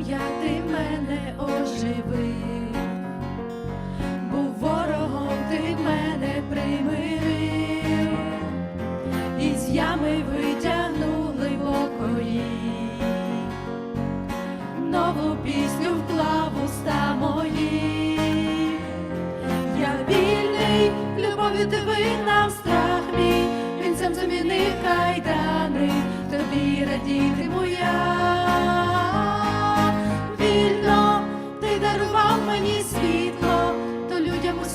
ім'я ти мене оживив, був ворогом ти мене примирив, із ями витягнув глибокої, нову пісню вклав уста мої. Я вільний, любов'ю ти вигнав страх мій, вінцем замінив кайдани, тобі радітиму я.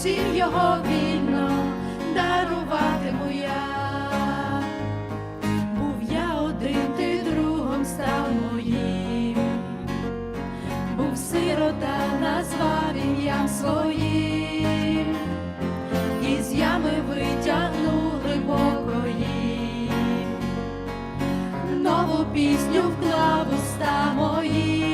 Людям його вільно даруватиму я. Був я один, ти другом став моїм був сирота, назвав ім'ям своїм, із ями витягнув глибокої, нову пісню вклав уста мої.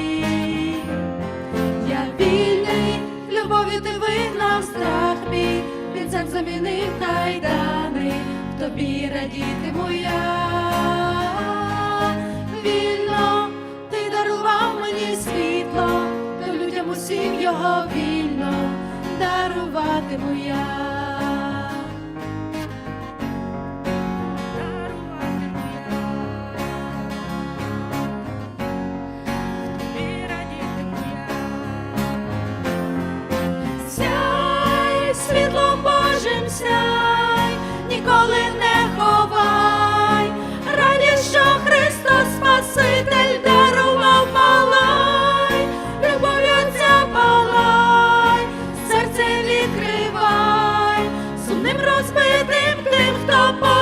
Ти вигнав страх мій, вінцем замінив кайдани, в тобі радітиму я. Вільно ти дарував мені світло, то людям усім його вільно даруватиму я. Серце відкривай, сумним розбитим тим, хто потребує